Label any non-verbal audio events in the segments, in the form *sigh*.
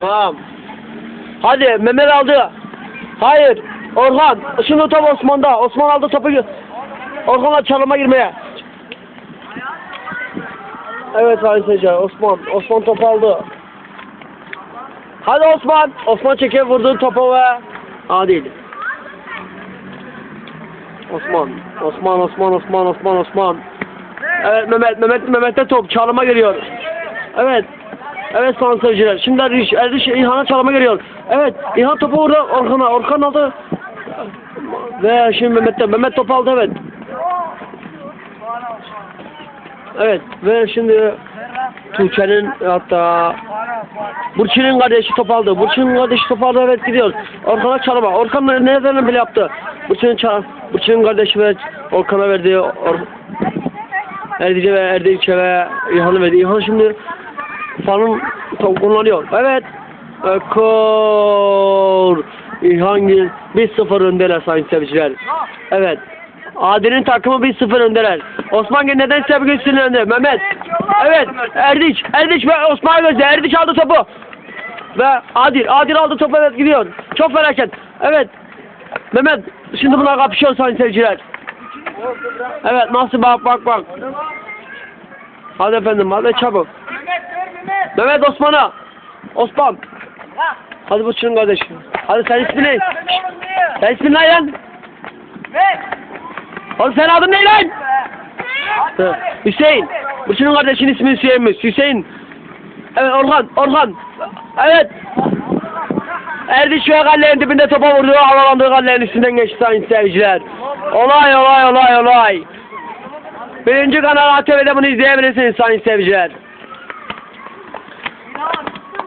Tamam. Hadi Mehmet aldı. Hayır. Orhan. Şimdi top Osman'da. Osman aldı topu. Orhan'la çalıma girmeye. Evet Sayın Seyirciler. Osman. Osman topu aldı. Hadi Osman. Osman çekiyor vurdu topu ve adil. Osman. Osman, Osman, Osman, Osman, Osman. Evet Mehmet, Mehmet, Mehmet'te top çalıma giriyor. Evet. Evet sayın seyirciler. Şimdi Erdiş, Erdiş İlhan'a çalıma giriyor. Evet, İlhan topu vurdu Orhan'a. Orhan aldı. Ve şimdi Mehmet'te. Mehmet topu aldı evet. Evet ve şimdi Tuğçe'nin hatta Burçin'in kardeşi top aldı. Burçin'in kardeşi top aldı evet gidiyor. Orkan'a çalıma. Orkan ne- nereden bile yaptı. Burçin'in çal Burçin'in kardeşi ve Orkan'a verdi. Or Erdice ve Erdinç'e ve İlhan'ı verdi. İlhan şimdi top kullanıyor. Evet. Ekor. İlhan Gil 1-0 öndeler sayın seyirciler. Evet. Adil'in takımı 1-0 öndeler. Osman Gil nedense bugün sinirlendi. Mehmet. Evet. Erdiç. Erdiç ve Osman Gözde. Erdiç aldı topu. Ve Adil. Adil aldı topu evet gidiyor. Çok felaket. Evet. Mehmet. Şimdi bunlar kapışıyor sayın seyirciler. Evet nasıl bak bak bak. Hadi efendim hadi çabuk. Mehmet Osman'a. Osman. Hadi bu çırın kardeşim. Hadi sen ismin ne? Sen ismin ne lan? Oğlum sen adın ne lan? Hı, Hüseyin. Bu çırın kardeşin ismi Hüseyin'miş. Hüseyin. Evet Orhan. Orhan. Evet. Erdiş ve gallerin dibinde topa vurdu. Havalandığı gallerin üstünden geçti sayın seyirciler. Olay olay olay olay. Birinci kanal ATV'de bunu izleyebilirsiniz sayın seyirciler.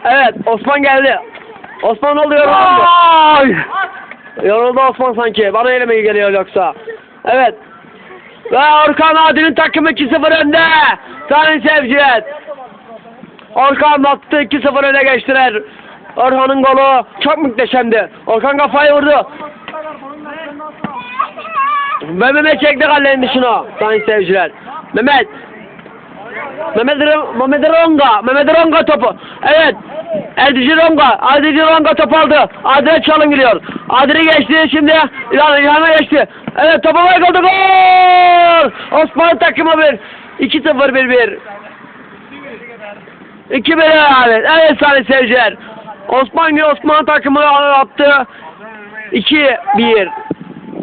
Evet Osman geldi. Osman oluyor. Ay! Yoruldu Osman sanki. Bana elime geliyor yoksa. Evet. Ve Orkan Adil'in takımı 2-0 önde. Sayın seyirciler. Orkan attı 2-0 öne geçtiler. Orhan'ın golü çok muhteşemdi. Orkan kafayı vurdu. Ve Mehmet çekti kalenin dışına. Sayın seyirciler. Mehmet. Mehmet, Mehmet Ronga. Mehmet Ronga topu. Evet. Erdici Ronga. Erdici Ronga topu aldı. Adile çalın giriyor. Adile geçti şimdi. İlhan, İlhan'a geçti. Evet topu oldu. Gol! Osman takımı bir. 2-0 1-1. 2-1 evet. Evet sayın seyirciler. Osman Gül Osman takımı attı. 2-1.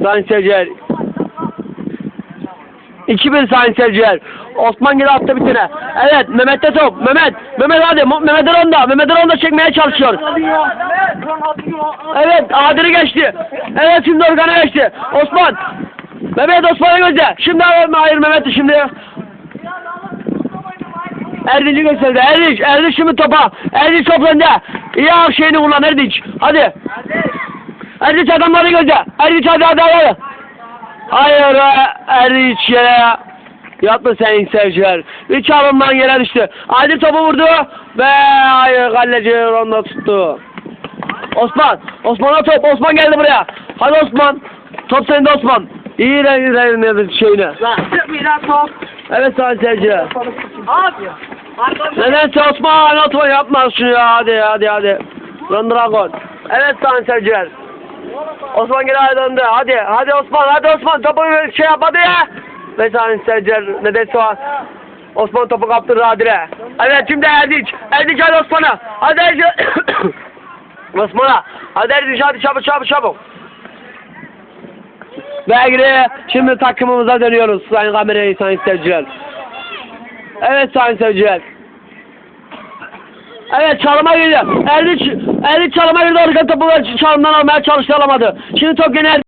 Sayın seyirciler. 2-1 sayın seyirciler. Osman Gül attı bir tane. Evet Mehmet'te top. Mehmet. Mehmet hadi. Mehmet Eron'da. Mehmet Eron'da çekmeye çalışıyor. Evet Adil'i geçti. Evet şimdi Organ'a geçti. Osman. Mehmet Osman'a gözde. Şimdi hayır Mehmet şimdi. Erdinç'i gösterdi. Erdinç. Erdinç şimdi topa. Erdinç top önde. İyi şeyini kullan Erdinç. Hadi. Erdinç adamları gözde. Erdinç hadi hadi hadi. Hayır e, Erdinç yere. Yapma sayın seyirciler. Üç alımdan yere düştü. Adil topu vurdu. Ve hayır kaleci onda tuttu. Osman. Osman'a top. Osman geldi buraya. Hadi Osman. Top sende Osman. İyi rengi rengi şeyine. Evet sayın seyirciler. Nedense Osman Osman yapma şunu ya hadi hadi hadi. Run Dragon. Evet sayın seyirciler. Osman geri döndü. Hadi hadi Osman hadi Osman topu şey yapmadı ya. Ve sayın seyirciler nedense o Osman topu kaptırdı Adile. Evet şimdi Erdiç. Erdiç hadi Osman'a. Hadi Erdiç. *coughs* Osman'a. Hadi Erdiç hadi çabuk çabuk çabuk. Belgri şimdi takımımıza dönüyoruz sayın kamerayı sayın seyirciler. Evet sayın seyirciler. Evet çalıma girdi. Erdiç, Erdiç çalıma girdi. Orkan topu çalımdan almaya çalıştı alamadı. Şimdi top gene.